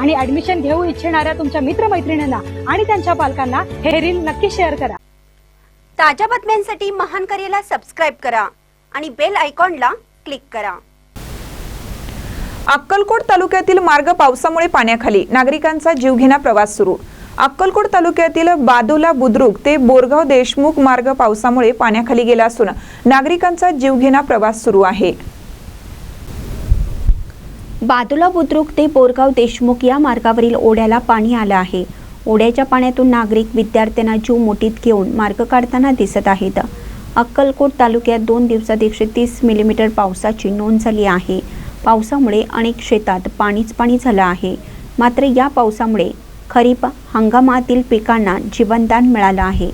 आणि ऍडमिशन घेऊ इच्छिणाऱ्या तुमच्या मित्रमैत्रिणींना आणि त्यांच्या पालकांना हे रील नक्की शेअर करा. ताज्या बातम्यांसाठी महान करेला सबस्क्राईब करा आणि बेल आयकॉनला क्लिक करा. अक्कलकोट तालुक्यातील मार्ग पावसामुळे पाण्याखाली नागरिकांचा जीवघेणा प्रवास सुरू. अक्कलकोट तालुक्यातील बादोला बुद्रुक ते बोरगाव देशमुख मार्ग पावसामुळे पाण्याखाली गेला असून नागरिकांचा जीवघेणा प्रवास सुरू आहे. बादुला बुद्रुक ते बोरगाव देशमुख या मार्गावरील ओढ्याला पाणी आलं आहे. ओढ्याच्या पाण्यातून नागरिक विद्यार्थ्यांना जीव मोठीत घेऊन मार्ग काढताना दिसत आहेत. अक्कलकोट तालुक्यात दोन दिवसात एकशे तीस मिलीमीटर पावसाची नोंद झाली आहे. पावसामुळे अनेक शेतात पाणीच पाणी झालं आहे. मात्र या पावसामुळे खरीप हंगामातील पिकांना जीवनदान मिळालं आहे.